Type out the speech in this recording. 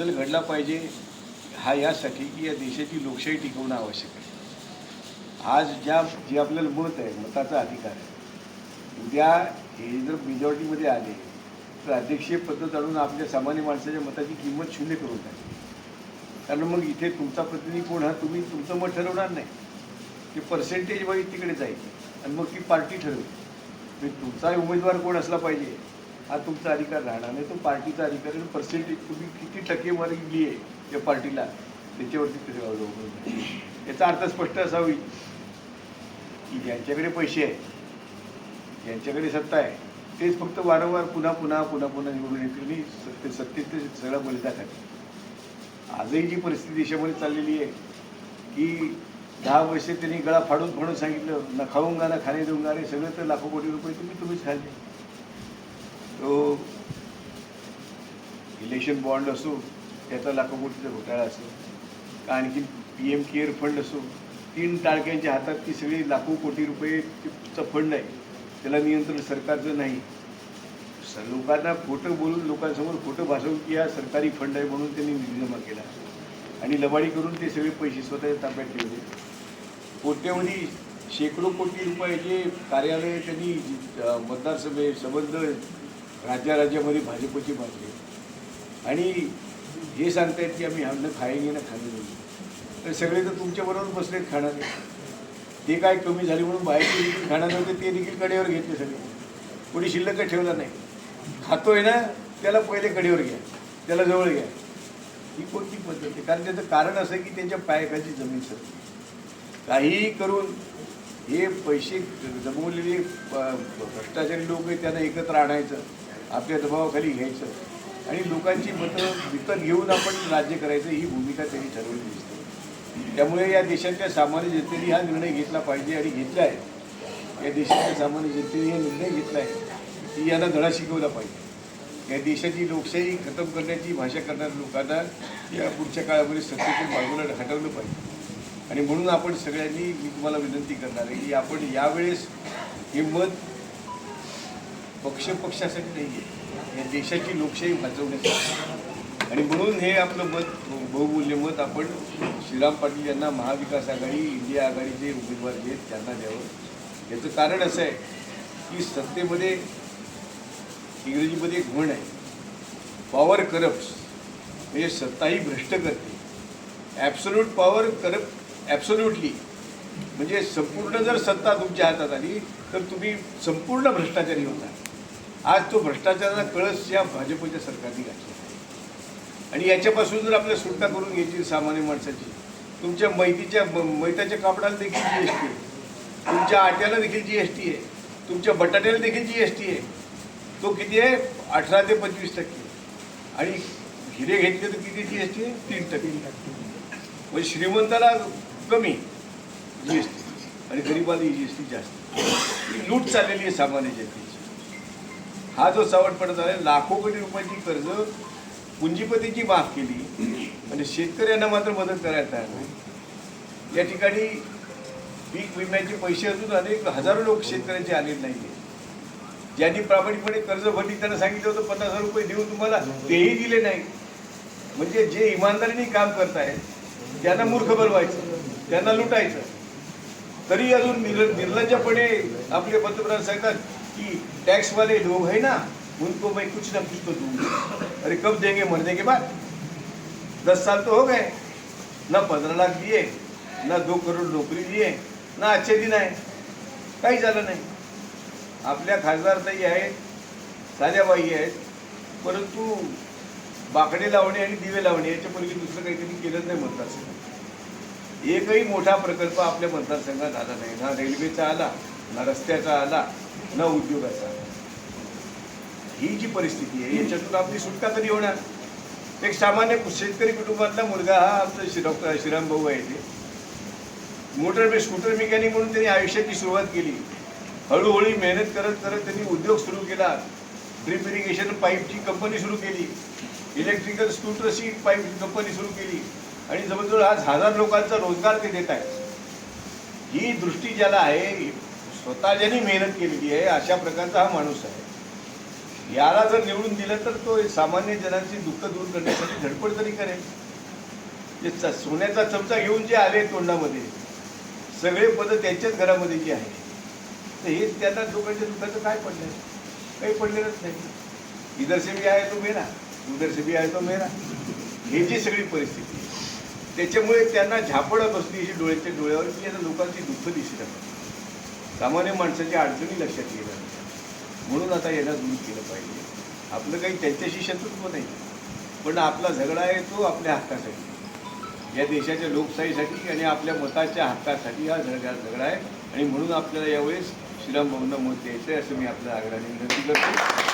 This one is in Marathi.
बदल घडला पाहिजे हा यासाठी की या देशाची लोकशाही टिकवणं आवश्यक आहे. आज ज्या जे आपल्याला मत आहे मताचा अधिकार आहे उद्या हे जर मेजॉरिटीमध्ये आले तर अध्यक्षीय पद्धत आणून आपल्या सामान्य माणसाच्या मताची किंमत शून्य करून टाकली कारण मग इथे तुमचा प्रतिनिधी कोण हा? तुम्ही तुमचं मत ठरवणार नाही. ते पर्सेंटेज वाईज तिकडे जाईल. आणि मग ती पार्टी ठरवते म्हणजे तुमचा उमेदवार कोण असला पाहिजे? हा तुमचा अधिकार राहणार नाही. तो पार्टीचा अधिकार आहे. पर्सेंटेज तुम्ही किती टक्केवारी दिली आहे त्या पार्टीला? त्याच्यावरती ते अवलंबून याचा अर्थ स्पष्ट असा होईल की ज्यांच्याकडे पैसे आहे ज्यांच्याकडे सत्ता आहे तेच फक्त वारंवार पुन्हा पुन्हा पुन्हा पुन्हा निवडून येतील आणि सत्ते सत्तेत ते सगळा बलिदा खातील आजही जी परिस्थिती देशामध्ये चाललेली आहे की दहा वर्षे त्यांनी गळा फाडून फाडून सांगितलं न खाऊंगा ना खाणे देऊंगा रे सगळं तर लाखो कोटी रुपये तुम्ही तुम्हीच खाल्ले. तो इलेक्शन बॉन्ड असो त्याचा लाखो कोटीचा घोटाळा असो का आणखी पी एम केअर फंड असो तीन टाळक्यांच्या हातात ती सगळी लाखो कोटी रुपयेचा फंड आहे. त्याला नियंत्रण सरकारचं नाही. लोकांना खोटं बोलून लोकांसमोर खोटं भासवून की हा सरकारी फंड आहे म्हणून त्यांनी निधी जमा केला. आणि लबाडी करून ते सगळे पैसे स्वतःच्या ताब्यात ठेवले. कोट्यवधी शेकडो कोटी रुपयाचे कार्यालय त्यांनी मतदारसभे संबंध राज्यामध्ये भाजपची बाजली आणि हे सांगतायत की आम्ही अन्न खायगे ना खाणे नाही. तर सगळे तर तुमच्याबरोबर बसलेत खाणारे ते काय कमी झाले म्हणून बाहेरचे देखील खाणार नव्हते ते देखील कडेवर घेतले सगळे. कोणी शिल्लक ठेवला नाही? खातोय ना त्याला पहिले कडेवर घ्या. त्याला जवळ घ्या. ही कोणती पद्धत आहे? कारण त्याचं कारण असं की त्यांच्या पायकाची जमीन सर. काहीही करून हे पैसे जमवलेले भ्रष्टाचारी लोक त्यांना एकत्र आणायचं. आपल्या दबावाखाली घ्यायचं. आणि लोकांची मतं विकत घेऊन आपण राज्य करायचं ही भूमिका त्यांनी ठरवली दिसते. त्यामुळे या देशाच्या सामान्य जनतेने हा निर्णय घेतला पाहिजे आणि घेतला आहे. या देशाच्या सामान्य जनतेने हा निर्णय घेतला आहे. की यांना धडा शिकवला पाहिजे. या देशाची लोकशाही खतम करण्याची भाषा करणाऱ्या लोकांना या पुढच्या काळामध्ये सत्तेतून बाजूला हटवलं पाहिजे. आणि म्हणून आपण सगळ्यांनी मी तुम्हाला विनंती करणार आहे की आपण यावेळेस हे मत पक्ष पक्षासाठी नाही आहे या देशाची लोकशाही वाचवण्यासाठी आणि म्हणून हे आपलं मत बहुमूल्य मत आपण श्रीराम पाटील यांना महाविकास आघाडी इंडिया आघाडीचे उमेदवार घेत त्यांना द्यावं. याचं कारण असं आहे की सत्तेमध्ये इंग्रजीमध्ये एक म्हण आहे पॉवर करप्ट म्हणजे सत्ताही भ्रष्ट करते. ॲब्सोल्यूट पॉवर करप्ट ॲब्सोल्युटली म्हणजे संपूर्ण जर सत्ता तुमच्या हातात आली तर तुम्ही संपूर्ण भ्रष्टाचारी होता. आज तो भ्रष्टाचाराचा कळस या भाजपच्या सरकारने घातला आणि याच्यापासून जर आपल्याला सुटका करून घ्यायची सामान्य माणसाची तुमच्या मैतीच्या मैताच्या कापडाला देखील जी एस टी आहे. तुमच्या आट्याला देखील जी एस टी आहे. तुमच्या बटाट्याला देखील जी एस टी आहे. तो किती आहे? अठरा ते पंचवीस टक्के. आणि हिरे घेतले तर किती जी एस टी आहे? तीन टक्के. म्हणजे श्रीमंताला कमी जी एस टी आणि गरिबाला जी एस टी जास्त. ही लूट चाललेली आहे सामान्य जनतेची. हा जो सावटपणा झाला आहे, लाखो कोटी रुपयाची कर्ज पुंजीपतीची माफ केली. आणि शेतकऱ्यांना मात्र मदत करायला तयार नाही. या ठिकाणी पीक विम्याचे पैसे अजून अनेक हजारो लोक शेतकऱ्यांचे आलेले नाही ज्यांनी प्रामाणिकपणे कर्ज भरली त्यांना सांगितलं होतं पन्नास हजार रुपये देऊ तुम्हाला तेही दिले नाही. म्हणजे जे इमानदारीने काम करतायत त्यांना मूर्ख बनवायचं त्यांना लुटायचं. तरी अजून निर् निर्लज्जपणे आपले पंतप्रधान सांगतात की टैक्स वाले लोग हैं ना उनको मैं कुछ ना कुछ तो दूंगा। अरे कब देंगे? मरने के बाद। दस साल तो हो गए। ना पंद्रह लाख दिए ना दो करोड नोकरी दिए ना अच्छे दिन आहे काही झालं नाही। आपल्या खासदारताई आहेत साध्याबाई आहेत परंतु बाकडे लावणे आणि दिवे लावणे याच्या पूर्वी दुसरं काहीतरी केलं नाही मतदारसंघात. एकही मोठा प्रकल्प आपल्या मतदारसंघात आला नाही. ना रेल्वेचा आला ना रस्त्याचा आला न उद्योगाचा. ही जी परिस्थिती आहे याच्यातून आपली सुटका कधी होणार. एक सामान्य शेतकरी कुटुंबातला मुलगा हा आमचा श्री डॉक्टर श्रीराम भाऊ आहे ते. मोटर स्कूटर मेकॅनिक म्हणून त्यांनी आयुष्याची सुरुवात केली. हळूहळू मेहनत करत करत त्यांनी उद्योग सुरू केला. ड्रिप इरिगेशन पाईपची कंपनी सुरू केली. इलेक्ट्रिकल स्कूटरची पाईप कंपनी सुरू केली. आणि जवळजवळ आज हजार लोकांचा रोजगार ते देत आहेत. ही दृष्टी ज्याला आहे स्वतः ज्यांनी मेहनत केलेली आहे अशा प्रकारचा हा माणूस आहे. याला जर निवडून दिलं तर तो सामान्य जनांची दुःख दूर करण्यासाठी धडपड तरी करेल. जे च- सोन्याचा चमचा घेऊन जे आले तोंडामध्ये सगळे पदं त्यांच्याच घरामध्ये जे आहे तर हे त्यांना लोकांच्या दुःखाचं काय पडलं काही पडलेलंच नाही. इधर से भी आहे तो मेरा उधर से भी आहे तो मेरा हे जी सगळी परिस्थिती आहे. त्याच्यामुळे त्यांना झापडत बसली ही डोळ्याच्या डोळ्यावर की लोकांची दुःख दिसत सामान्य माणसाच्या अडचणी लक्षात येणार म्हणून आता याला दूर केलं पाहिजे. आपलं काही त्यांच्याशी शत्रुत्व नाही. पण आपला झगडा आहे तो आपल्या हक्कासाठी. या देशाच्या लोकशाहीसाठी आणि आपल्या मताच्या हक्कासाठी हा झगडा झगडा आहे. आणि म्हणून आपल्याला यावेळेस श्रीराम भाऊंना मत द्यायचं आहे असं मी आपल्या आग्रहाने विनंती करतो.